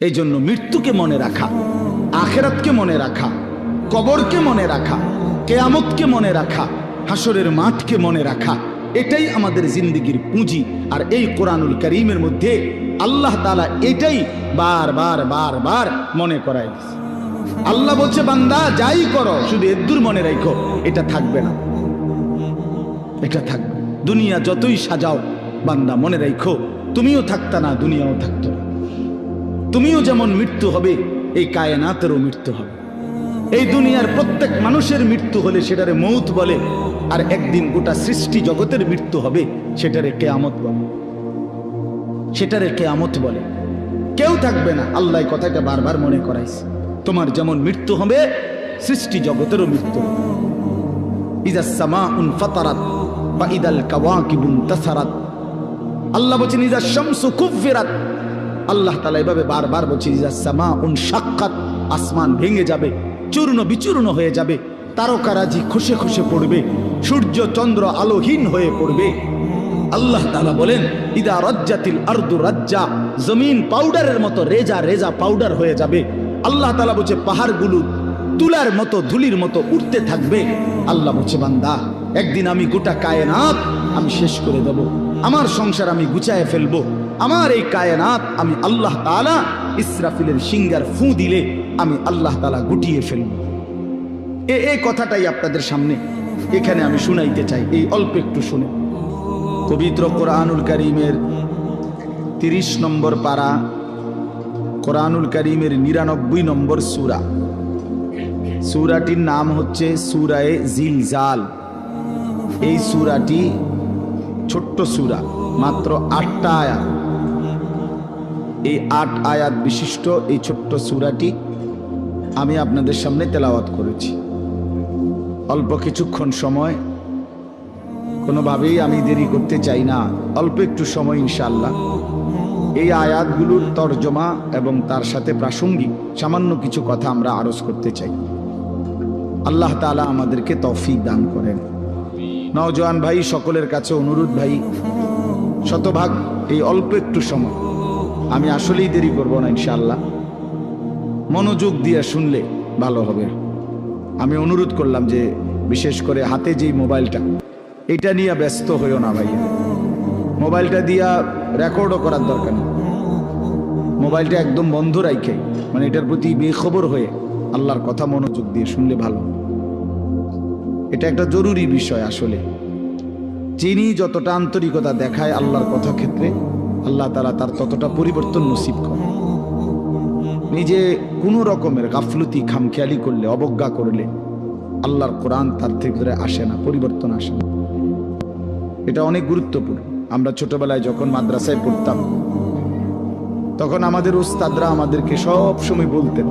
এই জন্য মৃত্যুকে মনে রাখা, আখেরাতকে মনে রাখা, কবরকে মনে রাখা, কেয়ামতকে মনে রাখা হাসরের মাঠকে মনে রাখা, এটাই আমাদের জিন্দগির পুঁজি। আর এই কোরআনুল করিমের মধ্যে আল্লাহ তালা এটাই বার বার বার বার মনে করাই আল্লাহ বলছে, বান্দা, যাই করো, শুধু এদ্দুর মনে রাখো, এটা থাকবে না। এটা থাকবে। দুনিয়া যতই সাজাও, বান্দা, মনে রাখো, তুমিও থাকতা না, দুনিয়াও থাকতো। তুমিও যেমন মৃত্যু হবে, এই কায়নাতেরও মৃত্যু হবে। এই দুনিয়ার প্রত্যেক মানুষের মৃত্যু হলে সেটারে মৌত বলে, আর একদিন গোটা সৃষ্টি জগতের মৃত্যু হবে, সেটারে কেয়ামত বলে। সেটারে কেয়ামত বলে। কেউ থাকবে না, আল্লাহ কথাকে বারবার মনে করাইছে। তোমার যেমন মৃত্যু হবে, সৃষ্টি জগতেরও মৃত্যু হবে। ইদা সামা উন ফাতারাত, বা ইদাল কাওয়াকিবুন তাসারাত। আল্লাহ বলছেন, ইজা শামসু কুফিরাত আল্লাহ তালা এভাবে বারবার বলছেন ইজা উন সাক্ষাৎ আসমান ভেঙে যাবে, চূর্ণ বিচূর্ণ হয়ে যাবে, তারকারাজি খুশে খুশে পড়বে, সূর্য চন্দ্র আলোহীন হয়ে পড়বে। আল্লাহ তালা বলেন, ইদা রজ্জাতিল আর্দু রাজ্জা জমিন পাউডারের মতো রেজা রেজা পাউডার হয়ে যাবে। আল্লাহ তালা বলছে, পাহাড়গুলো তুলার মতো, ধুলির মতো উঠতে থাকবে। আল্লাহ বলছে, বান্দা, একদিন আমি গোটা কায়নাত আমি শেষ করে দেব। আমার সংসার আমি গুছায় ফেলব। আমার এই কায়নাত আমি আল্লাহ তালা ইসরাফিলের সিঙ্গার ফু দিলে আমি আল্লাহ তালা গুটিয়ে ফেলব। এ এই কথাটাই আপনাদের সামনে এখানে আমি শুনাইতে চাই, এই অল্প একটু শুনে। পবিত্র কোরআনুল করিমের তিরিশ নম্বর পারা, কোরআনুল করিমের নিরানব্বই নম্বর সুরা। সুরাটির নাম হচ্ছে সুরায়ে জিলজাল। এই সুরাটি ছোট্ট সুরা, মাত্র আটটা আয়াত। এই আট আয়াত বিশিষ্ট এই ছোট্ট সুরাটি আমি আপনাদের সামনে তেলাওয়াত করেছি। অল্প কিছুক্ষণ সময়, কোনোভাবেই আমি দেরি করতে চাই না। অল্প একটু সময় ইনশাল্লাহ এই আয়াতগুলোর তর্জমা এবং তার সাথে প্রাসঙ্গিক সামান্য কিছু কথা আমরা আরজ করতে চাই। আল্লাহ তালা আমাদেরকে তৌফিক দান করেন। নওজোয়ান ভাই, সকলের কাছে অনুরোধ ভাই, শতভাগ এই অল্প একটু সময়। আমি আসলেই দেরি করব না, ইনশাআল্লাহ। মনোযোগ দিয়ে শুনলে ভালো হবে। আমি অনুরোধ করলাম যে, বিশেষ করে হাতে যেই মোবাইলটা, এটা নিয়ে ব্যস্ত হইও না ভাই মোবাইলটা দিয়া রেকর্ডও করার দরকার নেই। মোবাইলটা একদম বন্ধ রাখে মানে এটার প্রতি বেখবর হয়ে আল্লাহর কথা মনোযোগ দিয়ে শুনলে ভালো। এটা একটা জরুরি বিষয় আসলে। যিনি যতটা আন্তরিকতা দেখায় আল্লাহর কথা ক্ষেত্রে আল্লাহ তালা তার ততটা পরিবর্তন নসিব করে নিজে কোনো রকমের গাফলতি, খামখেয়ালি করলে, অবজ্ঞা করলে আল্লাহর কোরআন তার থেকে আসে না, পরিবর্তন আসে না। এটা অনেক গুরুত্বপূর্ণ। আমরা ছোটবেলায় যখন মাদ্রাসায় পড়তাম, তখন আমাদের উস্তাদরা আমাদেরকে সব সময় বলতেন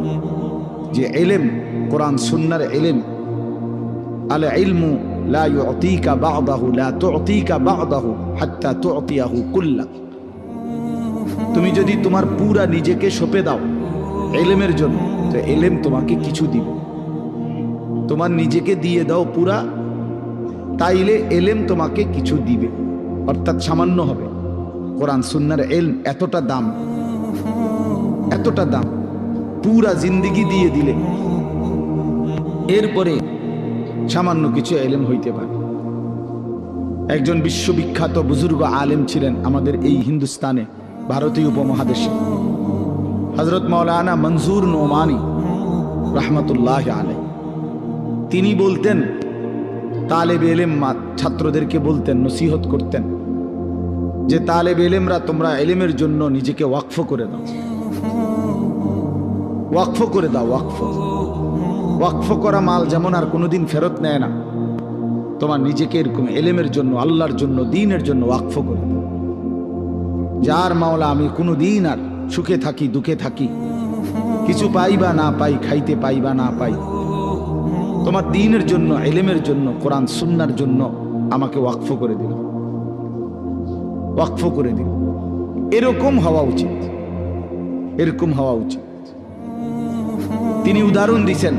যে, এলেম, কোরআন, সুন্নার এলেম আলে ইলমু লা ইউতিকা বা'দাহু লা তু'তিকা বা'দাহু তুমি যদি তোমার পুরা নিজেকে সঁপে দাও এলেমের জন্য, তো এলেম তোমাকে কিছু দিবে। তোমার নিজেকে দিয়ে দাও পুরা, তাইলে এলেম তোমাকে কিছু দিবে। অর্থাৎ সামান্য হবে। কোরআন সুন্নার এলম এতটা দাম এতটা দাম। পুরা জিন্দিগি দিয়ে দিলে। এরপরে সামান্য কিছু এলেম হইতে পারে। একজন বিশ্ববিখ্যাত বুজুর্গ আলেম ছিলেন আমাদের এই হিন্দুস্তানে ভারতীয় উপমহাদেশে। হজরত মৌলানা মনজুর নোমানি রহমতুল্লাহ আলে তিনি বলতেন, তালেব এলেম ছাত্রদেরকে বলতেন, নসিহত করতেন যে, তালেব এলেমরা তোমরা এলেমের জন্য নিজেকে ওয়াকফ করে দাও। ওয়াকফ করে দাও, ওয়াকফ। ওয়াকফ করা মাল যেমন আর কোনোদিন ফেরত নেয় না। তোমার নিজেকে এরকম এলেমের জন্য, আল্লাহর জন্য, দিনের জন্য ওয়াকফ করে দাও। যার মাওলা, আমি কোনো দিন আর সুখে থাকি, দুঃখে থাকি, কিছু পাই বা না পাই, খাইতে পাই বা না পাই, তোমার দিনের জন্য, এলেমের জন্য, কোরআন, সুন্নার জন্য আমাকে ওয়াকফ করে দিল। ওয়াকফ করে দিল। এরকম হওয়া উচিত। এরকম হওয়া উচিত। তিনি উদাহরণ দিছেন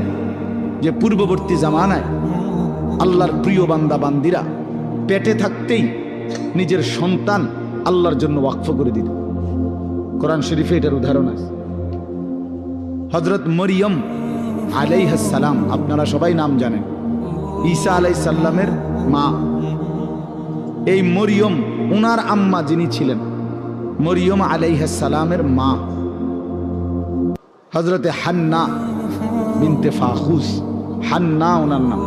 যে পূর্ববর্তী জামানায় আল্লাহর প্রিয় বান্দা বান্দিরা পেটে থাকতেই নিজের সন্তান আল্লাহর জন্য ওয়াকফ করে দিত। কোরআন শরীফে এটার উদাহরণ আছে। হজরত মরিয়ম আলাইহাসালাম আপনারা সবাই নাম জানেন। ঈসা আলাইসাল্লামের মা। এই মরিয়ম, উনার আম্মা যিনি ছিলেন, মরিয়ম আলাইহাসালামের মা। হজরতে হান্না বিনতে ফাহুস হান্না ওনার নাম।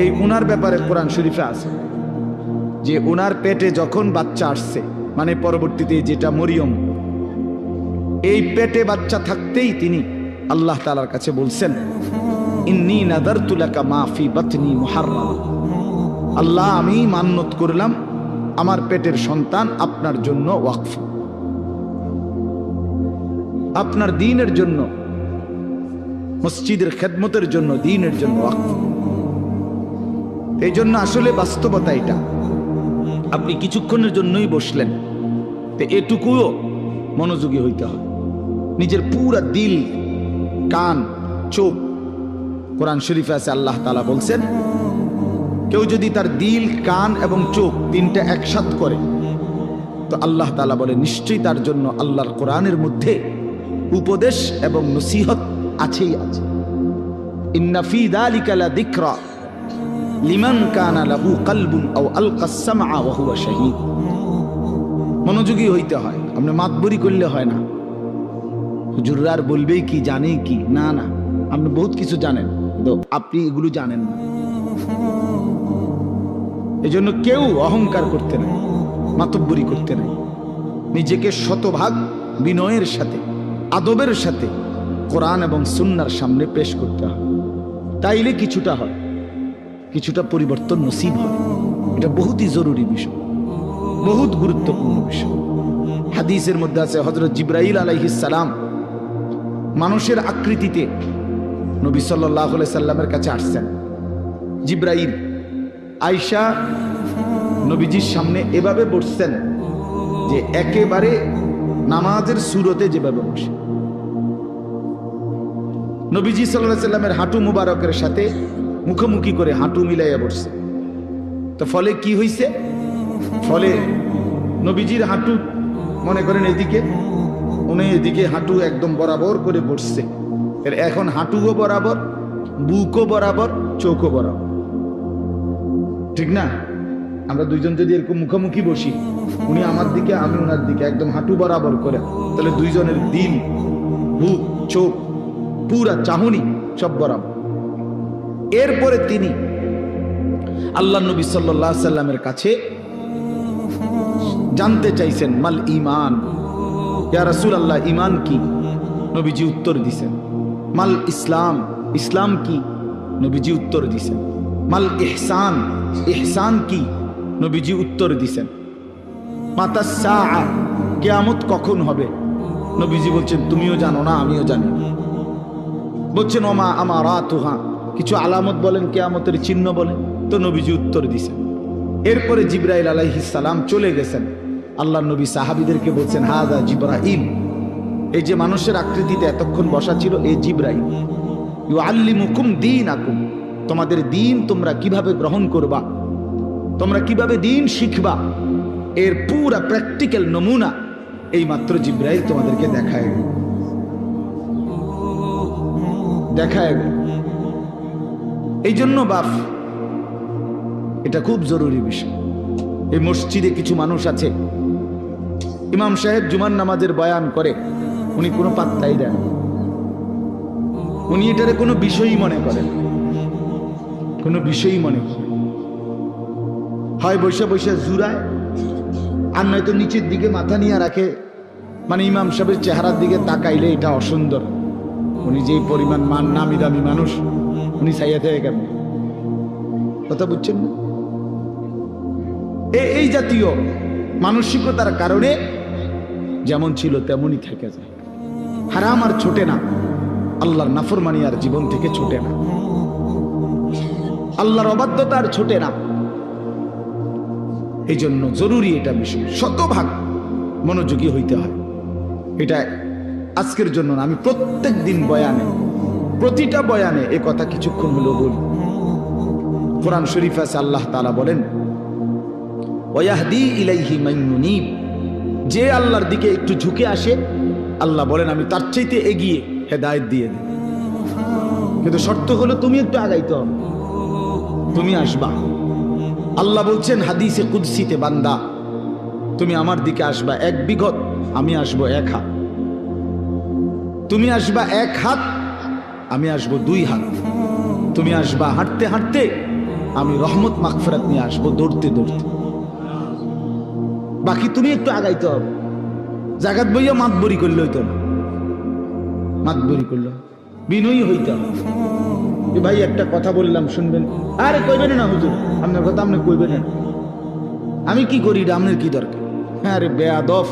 এই উনার ব্যাপারে কোরআন শরীফে আছে যে উনার পেটে যখন বাচ্চা আসছে মানে পরবর্তীতে যেটা মরিয়ম, এই পেটে বাচ্চা থাকতেই তিনি আল্লাহ তালার কাছে বলছেন, ইন্নি নাদার তুলাকা মাফি বাতনি মুহাররাম। আল্লাহ, আমি মান্যত করলাম আমার পেটের সন্তান আপনার জন্য ওয়াকফ। আপনার দিনের জন্য মসজিদের খেদমতের জন্য, দিনের জন্য এই জন্য আসলে বাস্তবতা এটা। আপনি কিছুক্ষণের জন্যই বসলেন। তো এটুকুও মনোযোগী হইতে হয় নিজের পুরা দিল, কান, চোখ, কোরআন শরীফে আছে, আল্লাহ তালা বলছেন, কেউ যদি তার দিল, কান এবং চোখ তিনটা একসাথ করে, তো আল্লাহ তালা বলে, নিশ্চয়ই তার জন্য আল্লাহর কোরআনের মধ্যে উপদেশ এবং নসিহত আছেই আছে। সামআ ওয়া হুয়া মনোযোগী হইতে হয়, আপনি মাতবরি করলে হয় না। হুজুররা আর বলবেই কি জানে কি? না না, আপনি বহুত কিছু জানেন, কিন্তু আপনি এগুলো জানেন না। এই জন্য কেউ অহংকার করতে নাই, মাতব্বরি করতে নাই। নিজেকে শতভাগ বিনয়ের সাথে, আদবের সাথে কোরআন এবং সুন্নার সামনে পেশ করতে হয়। তাইলে কিছুটা হয়, কিছুটা পরিবর্তন নসিব হয়। এটা বহুতই জরুরি বিষয়, বহুত গুরুত্বপূর্ণ বিষয়। হাদিসের মধ্যে আছে হজরত জিব্রাইল সালাম মানুষের আকৃতিতে নবী সাল্লাহ সাল্লামের কাছে আসছেন। জিব্রাইল আয়সা নবীজির সামনে এভাবে বসছেন যে একেবারে নামাজের সুরতে যেভাবে বসে। নবীজি সাল্লাহ সাল্লামের হাঁটু মুবারকের সাথে মুখোমুখি করে হাঁটু মিলাইয়া বসছে। তো ফলে কি হইছে? ফলে নবীজির হাঁটু মনে করেন এদিকে, উনি এদিকে হাঁটু একদম বরাবর করে বসছে। এখন হাঁটুও বরাবর, বুকও বরাবর, চোখও বরাবর। ঠিক না? আমরা দুইজন যদি এরকম মুখোমুখি বসি, উনি আমার দিকে, আমি ওনার দিকে, একদম হাঁটু বরাবর করে, তাহলে দুইজনের দিল, বুক, চোখ পুরা চাহনি সব বরাবর। এরপরে তিনি আল্লাহ নবী সাল্লাহ সাল্লামের কাছে জানতে চাইছেন, মাল ইমান ইয়া রাসূল আল্লাহ ইমান কি? নবীজি উত্তর দিছেন, মাল ইসলাম? ইসলাম কি? নবীজি উত্তর দিছেন, মাল ইহসান? ইহসান কি? নবীজি উত্তর দিছেন মাতা কিয়ামত কখন হবে? নবীজি বলছেন, তুমিও জানো না, আমিও জানি না। বলছেন, ওমা আমার আতুহা কিছু আলামত বলেন, কেয়ামতের চিহ্ন বলেন। তো নবীজি উত্তর দিছেন। এরপরে জিব্রাইল সালাম চলে গেছেন। আল্লাহ নবী সাহাবিদেরকে বলছেন হাদা জিব্রাইল। এই যে মানুষের আকৃতিতে এতক্ষণ বসা ছিল এই জিব্রাইল। ইউ আল্লি মুকুম দিন আকুম তোমাদের দিন তোমরা কীভাবে গ্রহণ করবা? তোমরা কীভাবে দিন শিখবা? এর পুরা প্র্যাকটিক্যাল নমুনা এই মাত্র জিব্রাইল তোমাদেরকে দেখায়। দেখায়। এই জন্য বাপ, এটা খুব জরুরি বিষয়। এই মসজিদে কিছু মানুষ আছে। ইমাম সাহেব জুমার নামাজের বয়ান করে, উনি কোনো পাত্তাই দেন উনি এটারে কোনো বিষয়ই মনে করেন কোনো বিষয়ই মনে হয় বৈশা বৈশা জুরায় আর নয়তো নিচের দিকে মাথা নিয়ে রাখে। মানে ইমাম সাহেবের চেহারার দিকে তাকাইলে এটা অসুন্দর। উনি যে পরিমাণ মান নামি দামি মানুষ, উনি চাইয়া থেকে কেমন? কথা বুঝছেন না? এই জাতীয় মানসিকতার কারণে যেমন ছিল তেমনই থেকে যায়। হারাম আর ছোটে না। আল্লাহর নাফরমানি আর জীবন থেকে ছোটে না। আল্লাহর অবাধ্যতা আর ছোটে না। এই জন্য জরুরি এটা বিষয়। শতভাগ মনোযোগী হইতে হয়। এটা আজকের জন্য না, আমি প্রত্যেক দিন বয়ানে, প্রতিটা বয়ানে এ কথা কিছুক্ষণ হলেও বলি। কোরআন শরীফ আছে, আল্লাহ তাআলা বলেন ইলাইহি যে আল্লাহর দিকে একটু ঝুঁকে আসে, আল্লাহ বলেন, আমি তার চাইতে এগিয়ে হেদায়ত দিয়ে দেবে কিন্তু শর্ত হলো, তুমি একটু আগাইতে তুমি আসবা। আল্লাহ বলছেন, হাদিসে কুদসিতে বান্দা, তুমি আমার দিকে আসবা, এক বিঘত আমি আসব এক হাত। তুমি আসবা এক হাত, আমি আসব দুই হাত। তুমি আসবা হাঁটতে হাঁটতে, আমি রহমত মাগফিরাত নিয়ে আসব দৌড়তে দৌড়তে। বাকি তুমি একটু আগাইতে হবে। জাগাত বইয়া মাত মাতবরি করলে হইতো না। মাতবরি করল বিনয়ী হইতে হবে। ভাই একটা কথা বললাম, শুনবেন? আরে কইবেন না হুজুর, আপনার কথা আপনি কইবেন না। আমি কি করি আপনার কি দরকার? হ্যাঁ আরে বেয়াদফ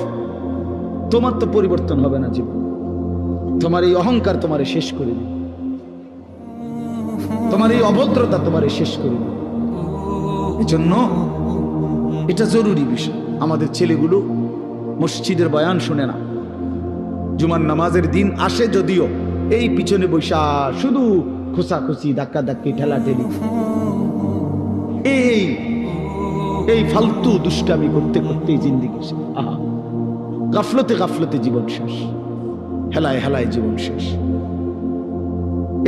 তোমার তো পরিবর্তন হবে না জীবন। তোমার এই অহংকার তোমারে শেষ করে দিবে। তোমার এই অভদ্রতা তোমারে শেষ করে দিবে। এজন্য এটা জরুরি বিষয়। আমাদের ছেলেগুলো মসজিদের বয়ান শুনে না। জুমার নামাজের দিন আসে যদিও এই পিছনে বৈশা শুধু খোসাখুসি ধাক্কা ধাক্কি ঠেলা ঠেলি এই এই ফালতু দুষ্টামি করতে করতে জিন্দিগি। আহা। গাফলতে গাফলতে জীবন শেষ। হেলায় হেলায় জীবন শেষ।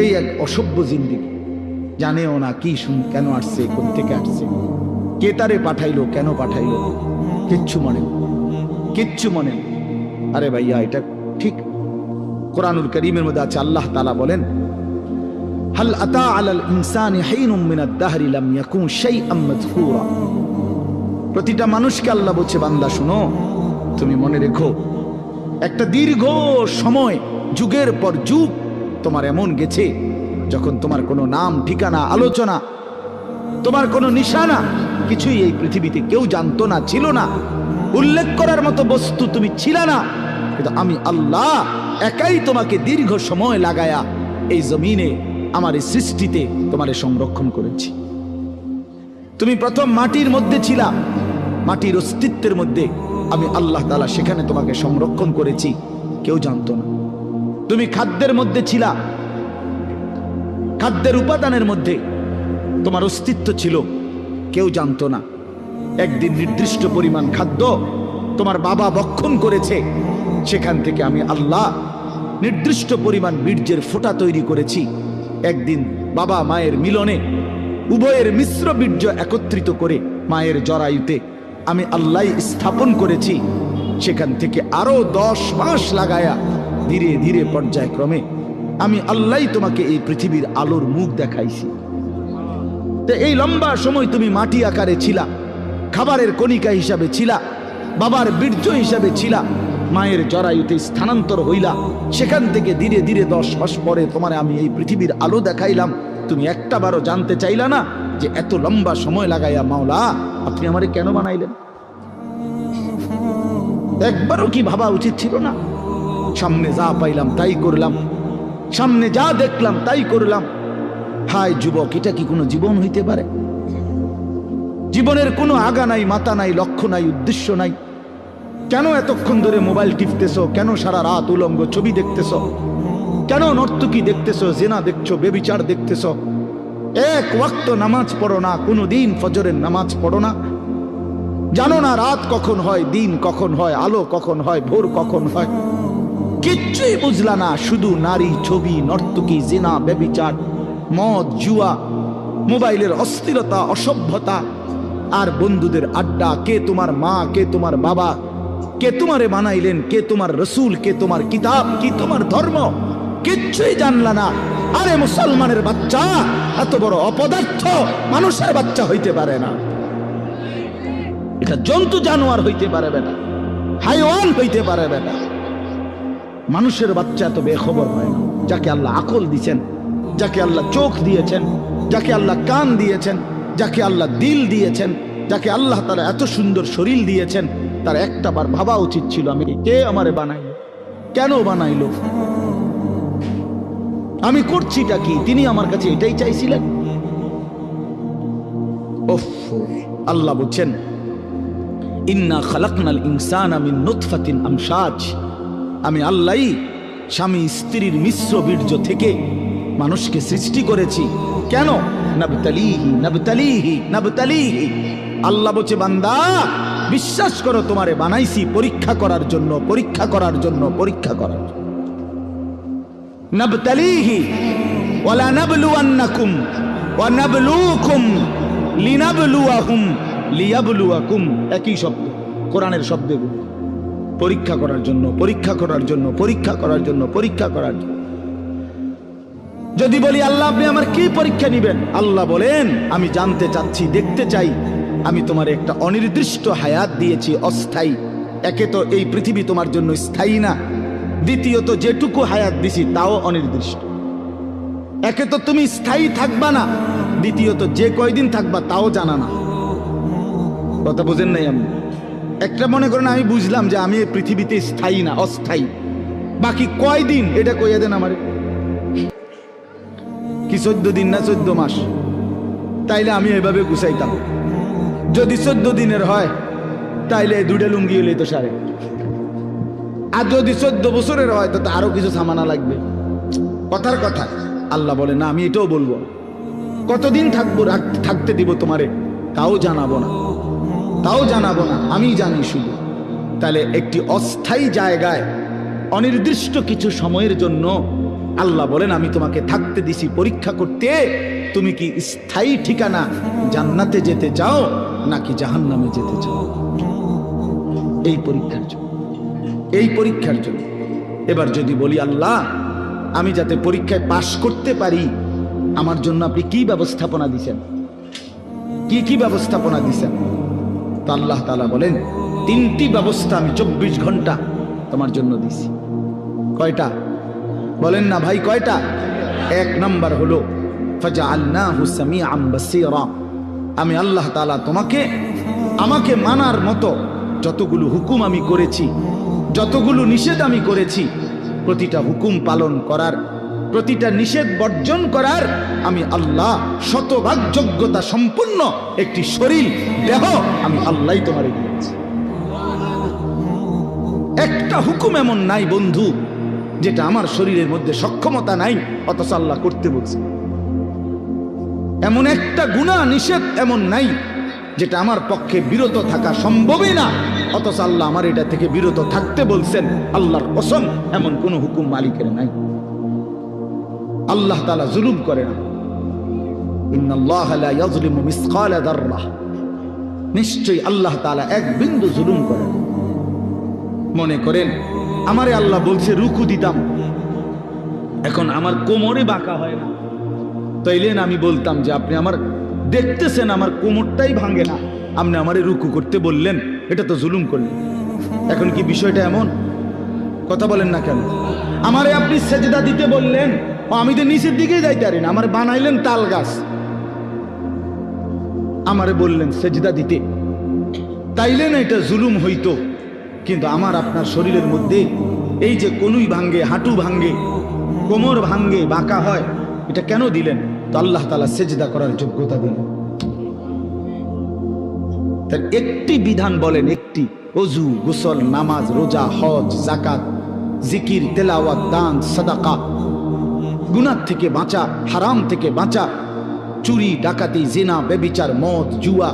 এই এক অসভ্য জিন্দিগি। জানেও না কি শুন, কেন আসছে কোন থেকে আসছে? কে তারে পাঠাইলো, কেন পাঠাইলো? কিচ্ছু মনে কিচ্ছু মনে আরে ভাইয়া, এটা ঠিক। কোরআনুল করিমের মধ্যে আছে, আল্লাহ তালা বলেন, হাল আতা আলাল ইনসানি হাইনুম মিনাদ দাহরি লাম ইয়াকুন শাইআম প্রতিটা মানুষকে আল্লাহ বলছে, বান্দা, শুনো, তুমি মনে রেখো একটা দীর্ঘ সময়, যুগের পর যুগ তোমার এমন গেছে, যখন তোমার কোনো নাম, ঠিকানা, আলোচনা, তোমার কোনো নিশানা, কিছুই এই পৃথিবীতে কেউ জানতো না, ছিল না। উল্লেখ করার মতো বস্তু তুমি ছিল না। কিন্তু আমি আল্লাহ একাই তোমাকে দীর্ঘ সময় লাগায়া এই জমিনে, আমার এই সৃষ্টিতে তোমারে সংরক্ষণ করেছি। তুমি প্রথম মাটির মধ্যে ছিলা, মাটির অস্তিত্বের মধ্যে। আমি আল্লাহ তালা সেখানে তোমাকে সংরক্ষণ করেছি। কেউ জানতো না। তুমি খাদ্যের মধ্যে ছিলা। খাদ্যের উপাদানের মধ্যে তোমার অস্তিত্ব ছিল। কেউ জানতো না। একদিন নির্দিষ্ট পরিমাণ খাদ্য তোমার বাবা বক্ষণ করেছে। সেখান থেকে আমি আল্লাহ নির্দিষ্ট পরিমাণ বীর্যের ফোঁটা তৈরি করেছি। একদিন বাবা মায়ের মিলনে উভয়ের মিশ্র বীর্য একত্রিত করে মায়ের জরায়ুতে আমি আল্লাহ স্থাপন করেছি, সেখান থেকে আরও দশ মাস লাগায়া ধীরে ধীরে পর্যায়ক্রমে আমি আল্লাহ তোমাকে এই পৃথিবীর আলোর মুখ দেখাইছি। তো এই লম্বা সময় তুমি মাটি আকারে ছিলা, খাবারের কণিকা হিসাবে ছিলা, বাবার বীর্য হিসাবে ছিলা, মায়ের জরায়ুতে স্থানান্তর হইলা, সেখান থেকে ধীরে ধীরে দশ মাস পরে তোমার আমি এই পৃথিবীর আলো দেখাইলাম। তুমি একটা বারও জানতে চাইলা না? যে এত লম্বা সময় লাগাইয়া মাওলা, আপনি আমারে কেন বানাইলেন? একবারও কি ভাবা উচিত ছিল না? সামনে যা পাইলাম তাই করলাম, সামনে যা দেখলাম তাই করলাম। হায় যুবক, এটা কি কোনো জীবন হইতে পারে? জীবনের কোনো আগা নাই, মাথা নাই, লক্ষ্য নাই, উদ্দেশ্য নাই। কেন এতক্ষণ ধরে মোবাইল টিপতেছ? কেন সারা রাত উলঙ্গ ছবি দেখতেছ? কেন নর্তকী দেখতেছ? জেনা দেখছ? বেবিচার দেখতেছ? এক ওয়াক্ত নামাজ পড়ো না, কোনো দিন ফজরের নামাজ পড়ো না। জানো না রাত কখন হয়, দিন কখন হয়, আলো কখন হয়, ভোর কখন হয়। কিচ্ছুই বুঝলা না, শুধু নারী ছবি, নর্তকী, জেনা বেবিচার মদ, জুয়া, মোবাইলের অস্থিরতা, অসভ্যতা, আর বন্ধুদের আড্ডা, কে তোমার মা, কে তোমার বাবা, কে তোমারে বানাইলেন, কে তোমার রসুল, কে তোমার কিতাব, কি তোমার ধর্ম, কিচ্ছুই জানলা না। আরে মুসলমানের বাচ্চা, এত বড় অপদার্থ মানুষের বাচ্চা হইতে পারে না। এটা জন্তু জানোয়ার হইতে পারে বেটা হাইওয়ান হইতে পারে বেটা মানুষের বাচ্চা এত বেখবর হয় না, যাকে আল্লাহ আকল দিয়েছেন, যাকে আল্লাহ চোখ দিয়েছেন, যাকে আল্লাহ কান দিয়েছেন, যাকে আল্লাহ দিল দিয়েছেন, যাকে আল্লাহ তারা এত সুন্দর শরীর দিয়েছেন, তার একটা বার ভাবা উচিত ছিল, আমি কে আমারে বানাইল? কেন বানাইলো? আমি করছিটা কি? তিনি আমার কাছে এটাই চাইছিলেন? আল্লাহ বলছেন, ইন্না খালাকনাল ইনসান মিন নুতফাতিন আমসাজ আমি আল্লাহই স্বামী স্ত্রীর মিশ্র বীর্য থেকে মানুষকে সৃষ্টি করেছি। কেন? নবতালিহি নবতালিহি নবতালিহি। আল্লাহ বলছে, বান্দা, বিশ্বাস করো, তোমারে বানাইছি পরীক্ষা করার জন্য, পরীক্ষা করার জন্য, পরীক্ষা করার জন্য। নাবতালিহি ওয়ালা নাবলুয়ান্নাকুম ওয়া নাবলুকুম লিনাবলুয়াহুম একই শব্দ, কোরআনের শব্দগুলো পরীক্ষা করার জন্য, পরীক্ষা করার জন্য, পরীক্ষা করার জন্য, পরীক্ষা করার জন্য। যদি বলি, আল্লাহ, আপনি আমার কি পরীক্ষা নিবেন? আল্লাহ বলেন, আমি জানতে চাচ্ছি, দেখতে চাই। আমি তোমার একটা অনির্দিষ্ট হায়াত দিয়েছি, অস্থায়ী। একে তো এই পৃথিবী তোমার জন্য স্থায়ী না। দ্বিতীয়ত যেটুকু হায়াত দিছি, তাও অনির্দিষ্ট। একে তো তুমি স্থায়ী থাকবা না, দ্বিতীয়ত যে কয়দিন থাকবা তাও জানা না। কথা বুঝেন নাই আমি একটা মনে করেন, আমি বুঝলাম যে আমি পৃথিবীতে স্থায়ী না, অস্থায়ী। বাকি কয়দিন, এটা কইয়া দেন আমারে। কি চোদ্দ দিন না চোদ্দ মাস? তাইলে আমি এভাবে গুছাইতাম। যদি চোদ্দ দিনের হয়, তাইলে দুইটা লুঙ্গি হলেই তো সারে। আর যদি চোদ্দ বছরের হয় তো আরও কিছু সামানা লাগবে। কথার কথা। আল্লাহ বলে, না, আমি এটাও বলব। কতদিন থাকব থাকতে দিব তোমারে? তাও জানাব না। তাও জানাব না। আমি জানি শুধু। তাহলে একটি অস্থায়ী জায়গায় অনির্দিষ্ট কিছু সময়ের জন্য আল্লাহ বলেন, আমি তোমাকে থাকতে দিছি পরীক্ষা করতে। তুমি কি স্থায়ী ঠিকানা জান্নাতে যেতে চাও, নাকি জাহান্নামে যেতে চাও? এই পরীক্ষার জন্য। এই পরীক্ষার জন্য। এবার যদি বলি, আল্লাহ, আমি যাতে পরীক্ষায় পাশ করতে পারি, আমার জন্য আপনি কি ব্যবস্থাপনা দিছেন? কি কি ব্যবস্থাপনা দিছেন? তো আল্লাহ তালা বলেন, তিনটি ব্যবস্থা আমি চব্বিশ ঘণ্টা তোমার জন্য দিছি। কয়টা? বলেন না ভাই, কয়টা? এক নম্বর হলো ফাজা আল্লাহ আমি আল্লাহ তালা তোমাকে, আমাকে মানার মতো যতগুলো হুকুম আমি করেছি যতগুলো নিষেধ আমি করেছি, প্রতিটা হুকুম পালন করার, প্রতিটা নিষেধ বর্জন করার আমি আল্লাহ শতভাগ যোগ্যতা সম্পূর্ণ একটি শরীর, দেহ আমি আল্লাহ তোমারে দিয়েছি। একটা হুকুম এমন নাই বন্ধু, যেটা আমার শরীরের মধ্যে সক্ষমতা নাই, অথচ আল্লাহ করতে বলছে। এমন একটা গুণা নিষেধ এমন নাই যেটা আমার পক্ষে বিরত থাকা সম্ভবই না। অথচ আল্লাহ আমার এটা থেকে বিরত থাকতে বলছেন, আল্লাহর কসম, এমন কোন হুকুম মালিকের নাই। আল্লাহ তালা জুলুম করে না। নিশ্চয়ই আল্লাহ এক বিন্দু জুলুম করেন মনে করেন, আমারে আল্লাহ বলছে দিতাম। এখন আমার কোমরে বাঁকা হয় না। তাইলেন আমি বলতাম যে, আপনি আমার দেখতেছেন আমার কোমরটাই ভাঙে না। আপনি আমারে রুকু করতে বললেন, এটা তো জুলুম করলেন। এখন কি বিষয়টা এমন? কথা বলেন না কেন? আমারে আপনি সেজদা দিতে বললেন, আমি তো নিচের দিকেই যাইতে পারি না, আমার বানাইলেন তাল গাছ। আমারে বললেন সেজদা দিতে। তাইলে না এটা জুলুম হইতো। কিন্তু আমার আপনার শরীরের মধ্যে এই যে কনুই ভাঙ্গে, হাঁটু ভাঙ্গে, কোমর ভাঙ্গে, বাঁকা হয়, এটা কেন দিলেন? তো আল্লাহ তালা সেজদা করার যোগ্যতা দিলেন তার একটি বিধান বলেন, একটি অজু গোসল, নামাজ, রোজা, হজ জাকাত জিকির, তেলাওয়াত, দান, সাদাকা। গুনার থেকে বাঁচা, হারাম থেকে বাঁচা, চুরি, ডাকাতি, জেনা বেবিচার মদ, জুয়া,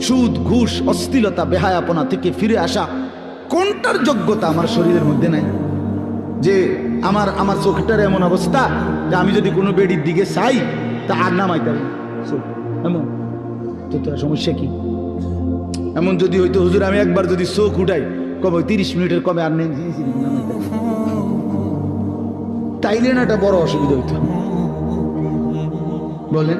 সুদ, ঘুষ অস্থিলতা বেহায়াপনা থেকে ফিরে আসা, কোনটার যোগ্যতা আমার শরীরের মধ্যে নাই? যে আমার আমার চোখটার এমন অবস্থা যে আমি যদি কোনো বেডির দিকে চাই, তা আর নামাইতে হবে এমন। তো তোর সমস্যা কি? এমন যদি হইতো, হুজুর, আমি একবার যদি চোখ উঠাই, কবে তিরিশ মিনিটের কমে আর নেই। তাইলে না একটা বড় অসুবিধা হইতো। বলেন।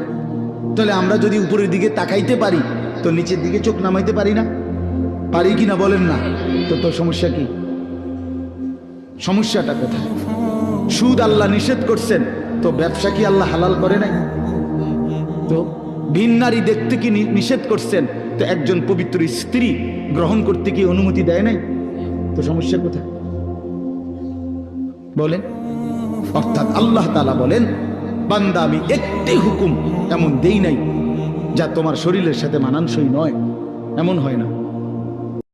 তাহলে আমরা যদি উপরের দিকে তাকাইতে পারি, তো নিচের দিকে চোখ নামাইতে পারি না? পারি কি না বলেন না? তো তোর সমস্যা কি? সমস্যাটা কোথায়? সুদ আল্লাহ নিষেধ করছেন, তো ব্যবসা কি আল্লাহ হালাল করে নাই? তো ভিন নারী দেখতে কি নিষেধ করছেন? তো একজন পবিত্র স্ত্রী গ্রহণ করতে কি অনুমতি দেয় নাই? তো সমস্যা কোথায়? বলেন। অর্থাৎ আল্লাহ তালা বলেন, বান্দা, আমি একটি হুকুম এমন দেই নাই যা তোমার শরীরের সাথে মানানসই নয়। এমন হয় না।